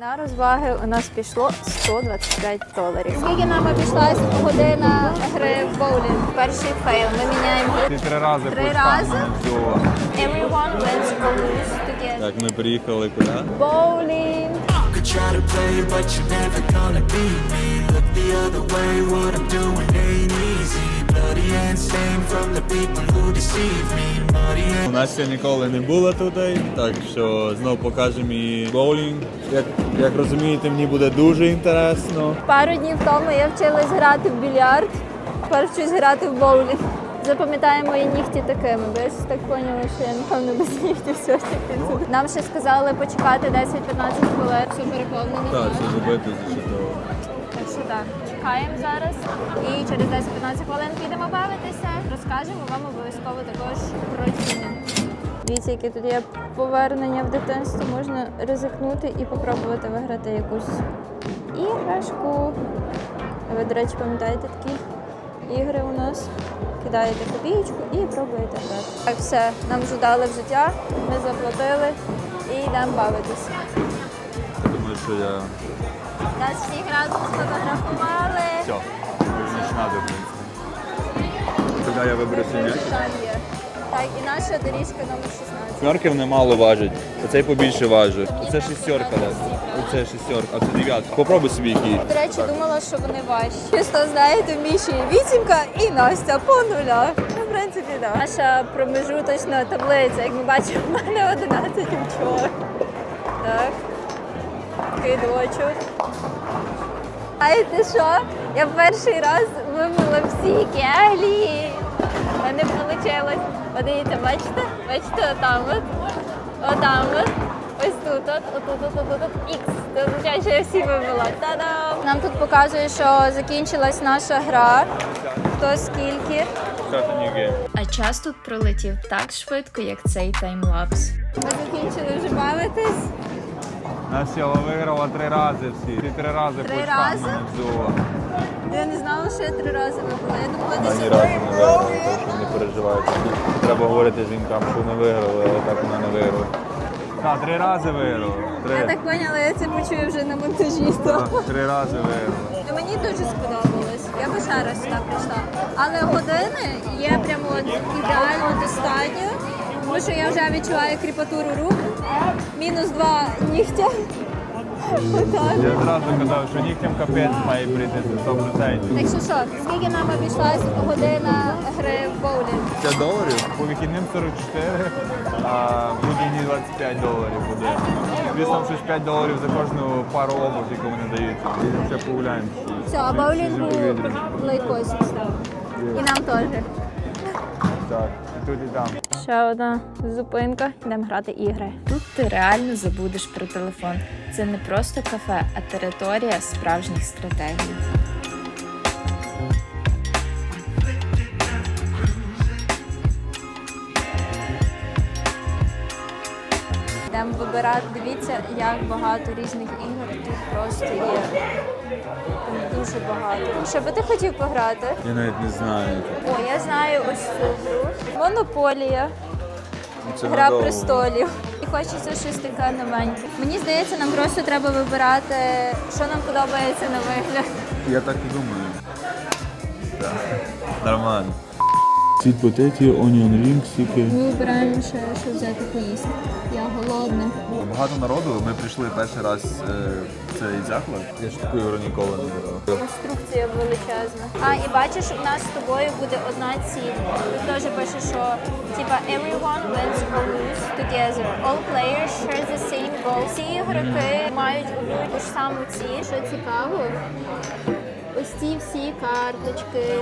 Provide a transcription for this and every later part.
На розваги у нас пішло 125 доларів. Скільки нам обійшлася година гри в боулінг? Перший фейл. Ми міняємо. Ти три рази Три рази? Everyone wins or lose together. Так, ми приїхали куди? Боулінг. Could try to play, but you're never gonna beat me. Look the other way, what I'm doing ain't У нас ще ніколи не було тут, так що знов покажемо їй боулінг. Як, як розумієте, мені буде дуже інтересно. Пару днів тому я вчилась грати в більярд. Тепер вчусь грати в боулінг. Запам'ятаю мої нігті такими, бо я так поняла, що я напевно без нігтів сьогодні. Нам ще сказали почекати 10-15 хвилин. Все переповнені. Так, це зробити зачудово. Чекаємо зараз і через 10-15 хвилин підемо бавитися. Розкажемо вам обов'язково також про ціни. Дивіться, яке тут є повернення в дитинство. Можна ризикнути і попробувати виграти якусь іграшку. Ви, до речі, пам'ятаєте такі ігри у нас? Кидаєте копієчку і пробуєте грати. Так, все, нам вже дали взуття, ми заплатили і йдемо бавитися. Думаю, що я Нас всіх разом сфотографували. все. Не треба, в принципі. Тоді я виберу є. Так, і наша доріжка номер 16. Смерків немало важить, оцей побільше важить. Оце шістерка, Леся. Оце шістерка, а це дев'ятка. Попробуй собі який. До речі, думала, що вони важчі. Чисто знаєте, в Міші вісімка і Настя по нулях. Ну, в принципі, так. Наша промежуточна таблиця, як ми бачимо, в мене 11 вчора. Так. Кидочок. Знаєте що? Я перший раз вимила всі кеглі. У мене вийшло. Подивіться, бачите? Бачите, отам от. Отам от. Ось тут, от, отут, от, отут, от, ікс. Це означає, що я всі вивела. Та-дам! Нам тут показує, що закінчилась наша гра. Хто скільки. А час тут пролетів так швидко, як цей таймлапс. Ми закінчили вже бавитись. Настя виграла три рази всі. Ти три рази Три рази? не. Я не знала, що я три рази виграла. Я думала, десь ні разу не виграла, так що не переживайте. Треба говорити жінкам, що не виграли, але так вона не виграла. Так, три рази виграла. Я так поняла, я це почую вже на монтажі. Так, Три рази виграла. Ну, Мені дуже сподобалось. Я би ще раз сюди прийшла. Але години є прямо от ідеально достатньо, тому що я вже відчуваю кріпатуру рук. Мінус два нігтя. Я зразу казав, що нігтям капець має прийти це 100%. Так що що, скільки нам обійшлась година гри в боулінг? 50 доларів, по вихідним 44, а в будні 25 доларів буде. Плюс там щось 5 доларів за кожну пару обув, яку вони дають. І ще погуляємо. Все, а боулінгу лайкосик став. І нам теж. Так, і тут і там. Ще одна зупинка, йдемо грати ігри. Тут ти реально забудеш про телефон. Це не просто кафе, а територія справжніх стратегій. Йдемо вибирати. Дивіться, як багато різних ігор тут просто є. Там дуже багато. Що би ти хотів пограти? Я навіть не знаю. О, я знаю ось цю гру. Монополія, Це гра надовго. престолів. І хочеться щось таке новеньке. Мені здається, нам просто треба вибирати, що нам подобається на вигляд. Я так і думаю. Так. Нормально. Світ потеті, onion рінгсики. Ми вибираємо ще, що взяти поїсти. Я. Багато народу. Ми прийшли перший раз е, в цей заклад. Я ж таку ігру ніколи не грав. Інструкція величезна. А, і бачиш, у нас з тобою буде одна ціль. Тут теж пише, що типа everyone wins or lose together. All players share the same goal. Всі ігроки мають одну і ту ж саму ціль. Що цікаво, ось ці всі карточки,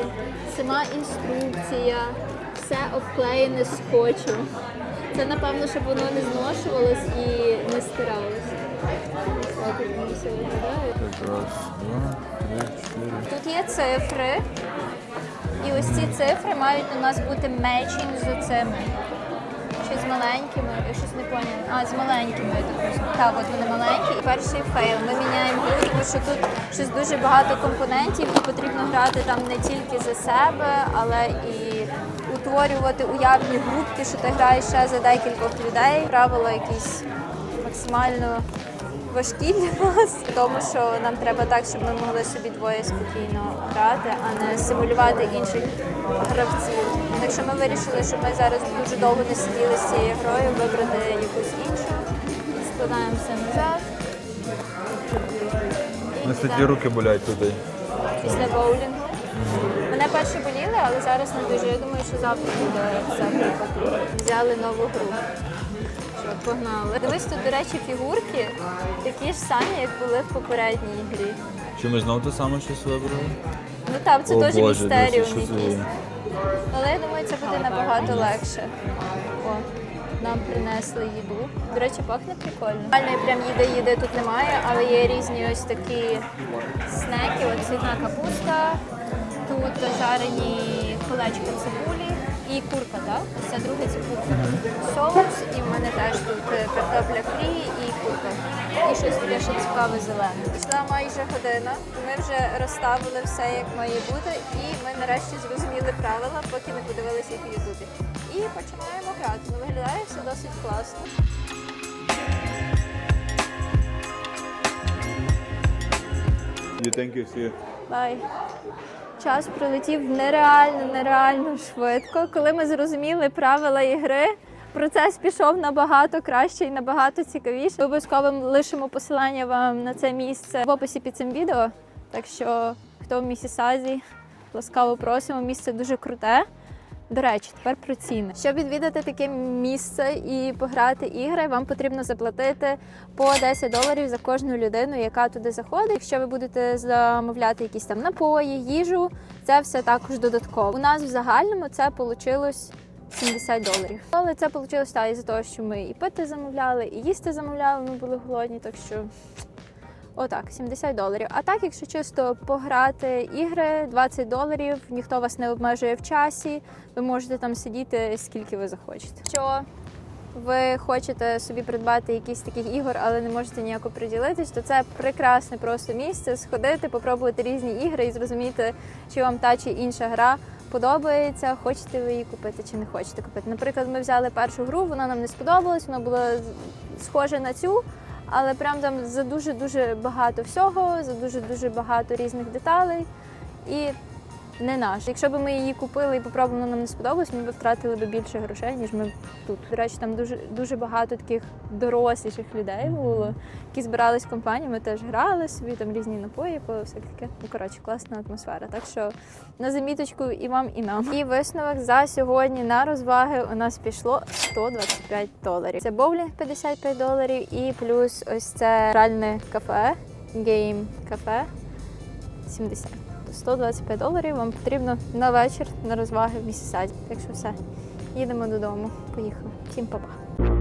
сама інструкція, все обклеєне скотчем. Це напевно, щоб воно не зношувалось і не стиралось. Раз, два, три, чотири. Тут є цифри, і ось ці цифри мають у нас бути мечінг з цими. Чи з маленькими? Я щось не поняла. А, з маленькими, я так розумію. Так, от вони маленькі. І перший фейл. Ми міняємо гру, тому що тут щось дуже багато компонентів, і потрібно грати там не тільки за себе, але і утворювати уявні групки, що ти граєш ще за декількох людей. Правила якісь максимально важкі для нас, тому що нам треба так, щоб ми могли собі двоє спокійно грати, а не симулювати інших гравців. Так що ми вирішили, щоб ми зараз дуже довго не сиділи з цією грою, вибрати якусь іншу. Складаємося назад. На статті руки болять туди. після боулінгу. Мене перші боліли, але зараз не дуже. Я думаю, що завтра буде все. Взяли нову гру. Що, погнали. Дивись, тут, до речі, фігурки такі ж самі, як були в попередній грі. Чи ми знову те саме щось вибрали? Ну там це О, теж Боже, містеріум дивіться, що якийсь. Але я думаю, це буде набагато легше. О, нам принесли їду. До речі, пахне прикольно. Реальної прям їди їди тут немає, але є різні ось такі снеки. От цвітна капуста, тут жарені колечки цибулі і курка, так? Це друге це курка. Соус, і в мене теж тут е, картопля фрі і курка. І щось таке, що цікаве зелене. Пішла майже година. Ми вже розставили все, як має бути, і ми нарешті зрозуміли правила, поки не подивилися їх у Ютубі. І починаємо грати. Ну, виглядає все досить класно. Дітеньки всі. Бай. Час пролетів нереально, нереально швидко. Коли ми зрозуміли правила ігри, процес пішов набагато краще і набагато цікавіше. Обов'язково лишимо посилання вам на це місце в описі під цим відео. Так що, хто в Місісазі, ласкаво просимо. Місце дуже круте. До речі, тепер про ціни. Щоб відвідати таке місце і пограти ігри, вам потрібно заплатити по 10 доларів за кожну людину, яка туди заходить. Якщо ви будете замовляти якісь там напої, їжу, це все також додатково. У нас в загальному це вийшло 70 доларів. Але це вийшло так, із-за того, що ми і пити замовляли, і їсти замовляли. Ми були голодні, так що. Отак, 70 доларів. А так, якщо чисто пограти ігри, 20 доларів, ніхто вас не обмежує в часі, ви можете там сидіти скільки ви захочете. Що ви хочете собі придбати якісь таких ігор, але не можете ніяко приділитись, то це прекрасне просто місце сходити, попробувати різні ігри і зрозуміти, чи вам та чи інша гра подобається, хочете ви її купити чи не хочете купити. Наприклад, ми взяли першу гру, вона нам не сподобалась, вона була схожа на цю. Але прям там за дуже дуже багато всього, за дуже дуже багато різних деталей. І не наш. Якщо б ми її купили і попробували, нам не сподобалось, ми б втратили б більше грошей, ніж ми тут. До речі, там дуже дуже багато таких доросліших людей було, які збирались в компанії, ми теж грали собі, там різні напої, пили, все таке. Ну, коротше, класна атмосфера. Так що на заміточку і вам, і нам. І висновок за сьогодні на розваги у нас пішло 125 доларів. Це боулінг 55 доларів, і плюс ось це гральне кафе, гейм кафе 70. 125 доларів вам потрібно на вечір на розваги в місісаді. Так все, їдемо додому. Поїхали. Всім па-па.